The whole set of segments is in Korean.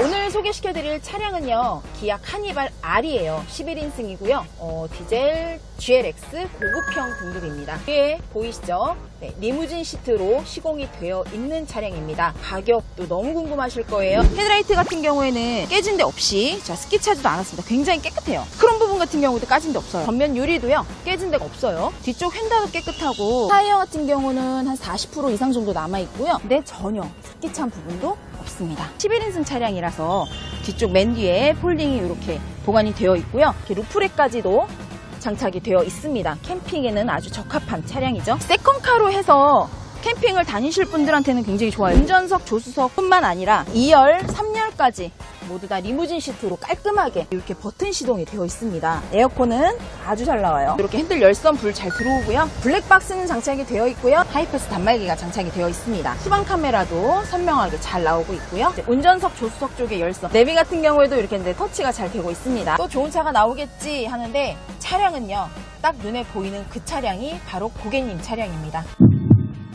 오늘 소개시켜드릴 차량은요 기아 카니발 R이에요. 11인승이고요. 어, 디젤 GLX 고급형 등급입니다. 뒤에 보이시죠? 네, 리무진 시트로 시공이 되어 있는 차량입니다. 가격도 너무 궁금하실 거예요. 헤드라이트 같은 경우에는 깨진 데 없이 자 스키 차지도 않았습니다. 굉장히 깨끗해요. 크롬 부분 같은 경우도 까진 데 없어요. 전면 유리도요 깨진 데가 없어요. 뒤쪽 휀다도 깨끗하고 타이어 같은 경우는 한 40% 이상 정도 남아있고요. 근데 전혀 스키 찬 부분도 없습니다. 11인승 차량이라서 뒤쪽 맨 뒤에 폴딩이 이렇게 보관이 되어 있고요. 루프렉까지도 장착이 되어 있습니다. 캠핑에는 아주 적합한 차량이죠. 세컨카로 해서 캠핑을 다니실 분들한테는 굉장히 좋아요. 운전석, 조수석뿐만 아니라 2열, 3열까지 모두 다 리무진 시트로 깔끔하게 이렇게 버튼 시동이 되어 있습니다. 에어컨은 아주 잘 나와요. 이렇게 핸들 열선 불 잘 들어오고요. 블랙박스는 장착이 되어 있고요. 하이패스 단말기가 장착이 되어 있습니다. 후방 카메라도 선명하게 잘 나오고 있고요. 운전석, 조수석 쪽에 열선. 내비 같은 경우에도 이렇게 이제 터치가 잘 되고 있습니다. 또 좋은 차가 나오겠지 하는데 차량은요. 딱 눈에 보이는 그 차량이 바로 고객님 차량입니다.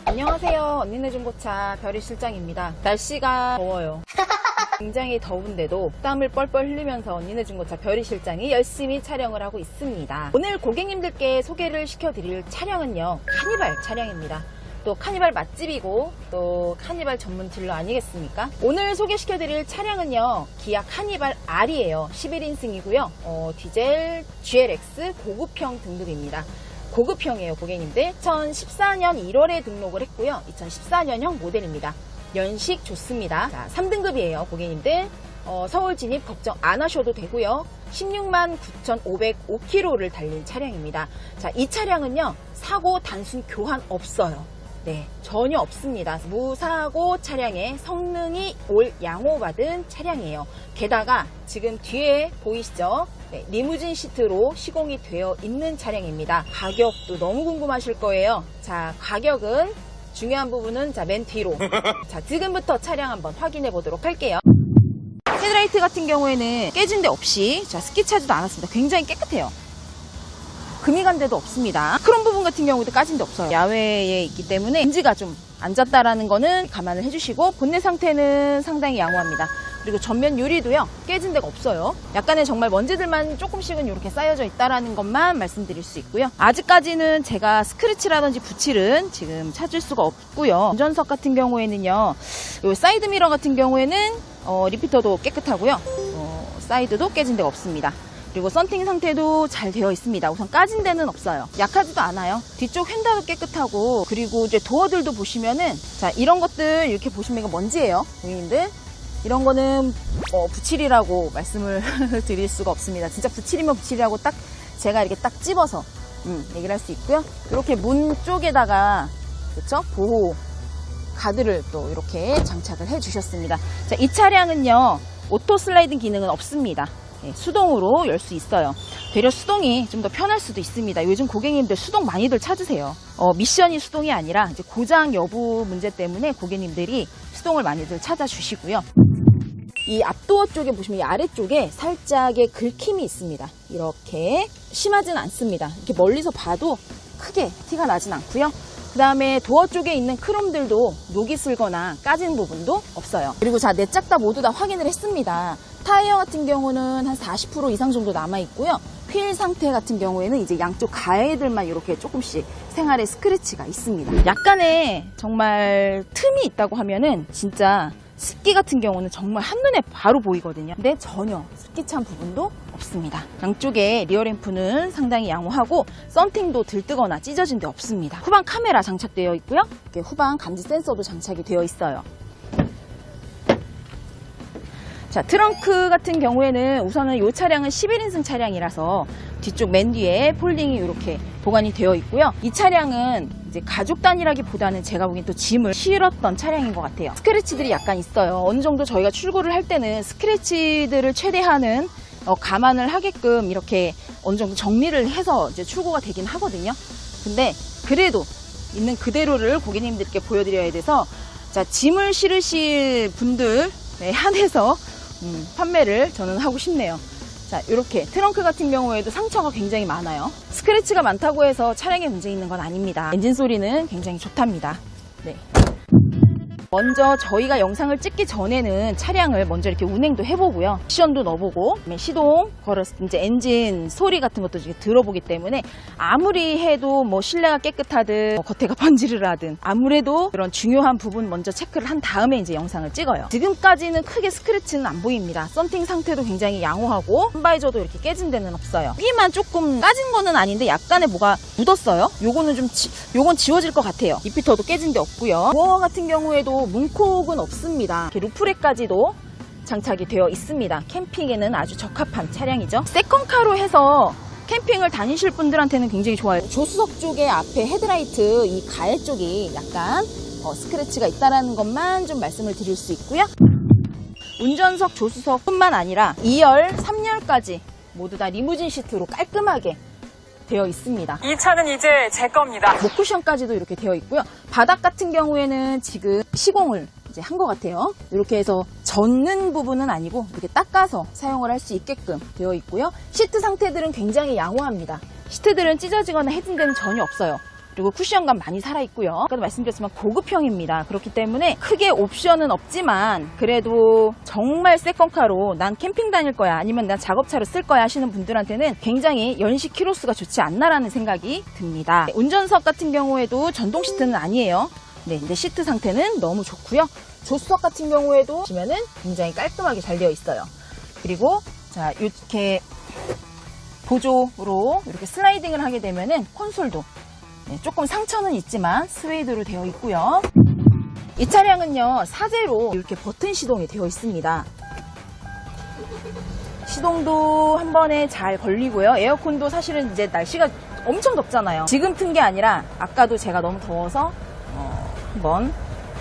안녕하세요. 언니네 중고차 별이 실장입니다. 날씨가 더워요. 굉장히 더운데도 땀을 뻘뻘 흘리면서 언니네 중고차 별이 실장이 열심히 촬영을 하고 있습니다. 오늘 고객님들께 소개를 시켜드릴 차량은요. 카니발 차량입니다. 또 카니발 맛집이고 또 카니발 전문 딜러 아니겠습니까? 오늘 소개시켜드릴 차량은요. 기아 카니발 R이에요. 11인승이고요. 어, 디젤 GLX 고급형 등급입니다. 고급형이에요, 고객님들. 2014년 1월에 등록을 했고요. 2014년형 모델입니다. 연식 좋습니다. 자, 3등급이에요, 고객님들. 어, 서울 진입 걱정 안 하셔도 되고요. 16만 9,505km를 달린 차량입니다. 자, 이 차량은요, 사고 단순 교환 없어요. 네, 전혀 없습니다. 무사고 차량에 성능이 올 양호받은 차량이에요. 게다가 지금 뒤에 보이시죠? 네, 리무진 시트로 시공이 되어 있는 차량입니다. 가격도 너무 궁금하실 거예요. 자, 가격은 중요한 부분은 자, 맨 뒤로. 자, 지금부터 차량 한번 확인해 보도록 할게요. 헤드라이트 같은 경우에는 깨진 데 없이 자, 스키 차지도 않았습니다. 굉장히 깨끗해요. 금이 간 데도 없습니다. 크롬 부분 같은 경우도 까진 데 없어요. 야외에 있기 때문에 인지가 좀 앉았다라는 거는 감안을 해주시고 본네 상태는 상당히 양호합니다. 그리고 전면 유리도요 깨진 데가 없어요. 약간의 정말 먼지들만 조금씩은 이렇게 쌓여져 있다라는 것만 말씀드릴 수 있고요. 아직까지는 제가 스크래치라든지 부칠은 지금 찾을 수가 없고요. 운전석 같은 경우에는요, 요 사이드 미러 같은 경우에는 어, 리피터도 깨끗하고요. 어, 사이드도 깨진 데가 없습니다. 그리고 썬팅 상태도 잘 되어 있습니다. 우선 까진 데는 없어요. 약하지도 않아요. 뒤쪽 휀다도 깨끗하고 그리고 이제 도어들도 보시면은 자 이런 것들 이렇게 보시면 이거 먼지예요, 고객님들. 이런 거는 어, 부칠이라고 말씀을 드릴 수가 없습니다. 진짜 부칠이면 부칠이라고 딱 제가 이렇게 딱 집어서 음, 얘기를 할 수 있고요. 이렇게 문 쪽에다가 그렇죠 보호 가드를 또 이렇게 장착을 해주셨습니다. 자, 이 차량은요 오토 슬라이딩 기능은 없습니다. 예, 수동으로 열 수 있어요. 되려 수동이 좀 더 편할 수도 있습니다. 요즘 고객님들 수동 많이들 찾으세요. 어, 미션이 수동이 아니라 고장 여부 문제 때문에 고객님들이 수동을 많이들 찾아주시고요. 이 앞도어 쪽에 보시면 이 아래쪽에 살짝의 긁힘이 있습니다. 이렇게 심하진 않습니다. 이렇게 멀리서 봐도 크게 티가 나진 않고요. 그 다음에 도어 쪽에 있는 크롬들도 녹이 슬거나 까진 부분도 없어요. 그리고 자, 네짝다 모두 다 확인을 했습니다. 타이어 같은 경우는 한 40% 이상 정도 남아 있고요. 휠 상태 같은 경우에는 이제 양쪽 가해들만 이렇게 조금씩 생활의 스크래치가 있습니다. 약간의 정말 틈이 있다고 하면은 진짜 습기 같은 경우는 정말 한눈에 바로 보이거든요. 근데 전혀 습기 찬 부분도 없습니다. 양쪽에 리어램프는 상당히 양호하고 썬팅도 들뜨거나 찢어진 데 없습니다. 후방 카메라 장착되어 있고요. 후방 감지 센서도 장착이 되어 있어요. 자, 트렁크 같은 경우에는 우선은 이 차량은 11인승 차량이라서 뒤쪽 맨 뒤에 폴딩이 이렇게 보관이 되어 있고요. 이 차량은 이제 가족 단위라기보다는 제가 보기엔 또 짐을 실었던 차량인 것 같아요. 스크래치들이 약간 있어요. 어느 정도 저희가 출고를 할 때는 스크래치들을 최대한은 어, 감안을 하게끔 이렇게 어느 정도 정리를 해서 이제 출고가 되긴 하거든요. 근데 그래도 있는 그대로를 고객님들께 보여드려야 돼서 자 짐을 실으실 분들 에 한해서 음, 판매를 저는 하고 싶네요. 자, 이렇게 트렁크 같은 경우에도 상처가 굉장히 많아요. 스크래치가 많다고 해서 차량에 문제 있는 건 아닙니다. 엔진 소리는 굉장히 좋답니다. 네. 먼저 저희가 영상을 찍기 전에는 차량을 먼저 이렇게 운행도 해보고요. 시연도 넣어보고 시동 걸었을 때 이제 엔진 소리 같은 것도 이렇게 들어보기 때문에 아무리 해도 뭐 실내가 깨끗하든 뭐 겉에가 번지를 하든 아무래도 그런 중요한 부분 먼저 체크를 한 다음에 이제 영상을 찍어요. 지금까지는 크게 스크래치는 안 보입니다. 썬팅 상태도 굉장히 양호하고 홈바이저도 이렇게 깨진 데는 없어요. 여기만 조금 까진 거는 아닌데 약간의 뭐가 묻었어요. 요거는 좀 지, 요건 지워질 것 같아요. 리피터도 깨진 데 없고요. 도어 같은 경우에도 문콕은 없습니다. 루프렉까지도 장착이 되어 있습니다. 캠핑에는 아주 적합한 차량이죠. 세컨카로 해서 캠핑을 다니실 분들한테는 굉장히 좋아요. 조수석 쪽에 앞에 헤드라이트 이 가해 쪽이 약간 어, 스크래치가 있다라는 것만 좀 말씀을 드릴 수 있고요. 운전석, 조수석뿐만 아니라 2열, 3열까지 모두 다 리무진 시트로 깔끔하게 되어 있습니다. 이 차는 이제 제 겁니다. 목 쿠션까지도 이렇게 되어 있고요. 바닥 같은 경우에는 지금 시공을 이제 한 것 같아요. 이렇게 해서 젖는 부분은 아니고 이렇게 닦아서 사용을 할 수 있게끔 되어 있고요. 시트 상태들은 굉장히 양호합니다. 시트들은 찢어지거나 해진 데는 전혀 없어요. 그리고 쿠션감 많이 살아있고요. 아까도 말씀드렸지만 고급형입니다. 그렇기 때문에 크게 옵션은 없지만 그래도 정말 세컨카로 난 캠핑 다닐 거야 아니면 난 작업차로 쓸 거야 하시는 분들한테는 굉장히 연식 키로수가 좋지 않나라는 생각이 듭니다. 운전석 같은 경우에도 전동 시트는 아니에요. 네, 근데 시트 상태는 너무 좋고요. 조수석 같은 경우에도 보시면은 굉장히 깔끔하게 잘 되어 있어요. 그리고 자 이렇게 보조로 이렇게 슬라이딩을 하게 되면은 콘솔도 네, 조금 상처는 있지만 스웨이드로 되어 있고요. 이 차량은요 사제로 이렇게 버튼 시동이 되어 있습니다. 시동도 한 번에 잘 걸리고요. 에어컨도 사실은 이제 날씨가 엄청 덥잖아요. 지금 튼 게 아니라 아까도 제가 너무 더워서 어, 한번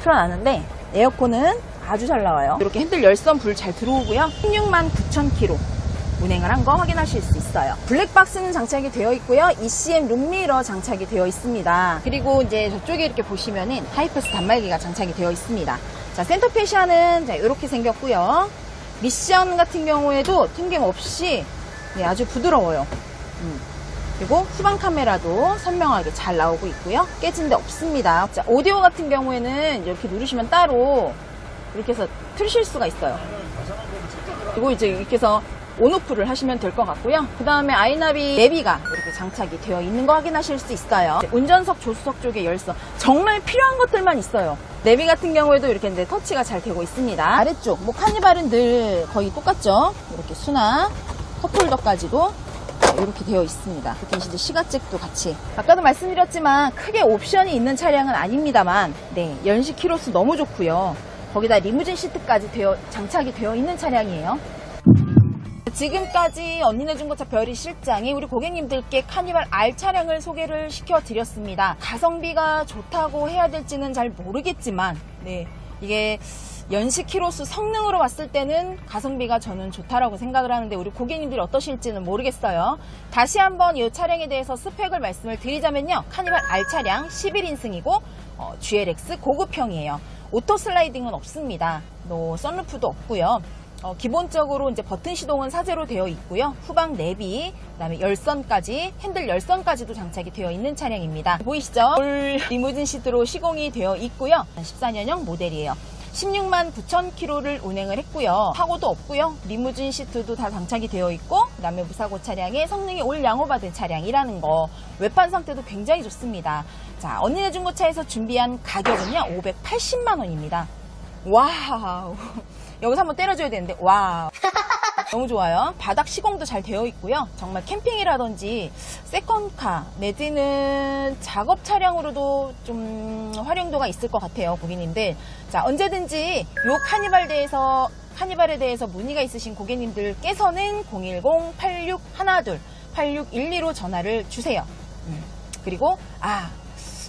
틀어놨는데 에어컨은 아주 잘 나와요. 이렇게 핸들 열선 불 잘 들어오고요. 16만 9천 킬로 운행을 한 거 확인하실 수 있어요. 블랙박스는 장착이 되어 있고요. ECM 룸미러 장착이 되어 있습니다. 그리고 이제 저쪽에 이렇게 보시면은 하이패스 단말기가 장착이 되어 있습니다. 자, 센터 페시아는 자, 이렇게 생겼고요. 미션 같은 경우에도 튕김 없이 네, 아주 부드러워요. 음. 그리고 후방 카메라도 선명하게 잘 나오고 있고요. 깨진 데 없습니다. 자, 오디오 같은 경우에는 이렇게 누르시면 따로 이렇게 해서 틀실 수가 있어요. 그리고 이제 이렇게 해서 온오프를 하시면 될 것 같고요. 그 다음에 아이나비 내비가 이렇게 장착이 되어 있는 거 확인하실 수 있어요. 운전석, 조수석 쪽에 열선. 정말 필요한 것들만 있어요. 내비 같은 경우에도 이렇게 이제 터치가 잘 되고 있습니다. 아래쪽, 뭐 카니발은 늘 거의 똑같죠. 이렇게 수납, 컵홀더까지도 이렇게 되어 있습니다. 이렇게 이제 시가잭도 같이. 아까도 말씀드렸지만 크게 옵션이 있는 차량은 아닙니다만, 네, 연식 키로수 너무 좋고요. 거기다 리무진 시트까지 되어, 장착이 되어 있는 차량이에요. 지금까지 언니네 중고차 별이 실장이 우리 고객님들께 카니발 R 차량을 소개를 시켜드렸습니다. 가성비가 좋다고 해야 될지는 잘 모르겠지만, 네, 이게 연식 키로수 성능으로 봤을 때는 가성비가 저는 좋다라고 생각을 하는데 우리 고객님들이 어떠실지는 모르겠어요. 다시 한번 이 차량에 대해서 스펙을 말씀을 드리자면요. 카니발 R 차량 11인승이고 어, GLX 고급형이에요. 오토 슬라이딩은 없습니다. 또 썬루프도 없고요. 어, 기본적으로 이제 버튼 시동은 사제로 되어 있고요. 후방 내비, 그다음에 열선까지, 핸들 열선까지도 장착이 되어 있는 차량입니다. 보이시죠? 올 리무진 시트로 시공이 되어 있고요. 14년형 모델이에요. 16만 9천 킬로를 운행을 했고요. 사고도 없고요. 리무진 시트도 다 장착이 되어 있고 그다음에 무사고 차량의 성능이 올 양호받은 차량이라는 거. 외판 상태도 굉장히 좋습니다. 자, 언니네 중고차에서 준비한 가격은요. 580만 원입니다. 와우. 여기서 한번 때려줘야 되는데 와우. 너무 좋아요. 바닥 시공도 잘 되어 있고요. 정말 캠핑이라든지 세컨카 내지는 작업 차량으로도 좀 활용도가 있을 것 같아요, 고객님들. 자, 언제든지 요 카니발 대해서 카니발에 대해서 문의가 있으신 고객님들께서는 010-8612-8612로 전화를 주세요. 음. 그리고 아,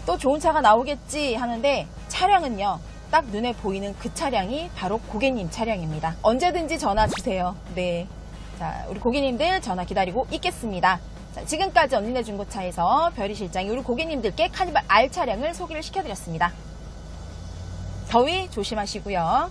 또 좋은 차가 나오겠지 하는데 차량은요. 딱 눈에 보이는 그 차량이 바로 고객님 차량입니다. 언제든지 전화 주세요. 네. 자, 우리 고객님들 전화 기다리고 있겠습니다. 자, 지금까지 언니네 중고차에서 별이 실장이 우리 고객님들께 카니발 R 차량을 소개를 시켜드렸습니다. 더위 조심하시고요.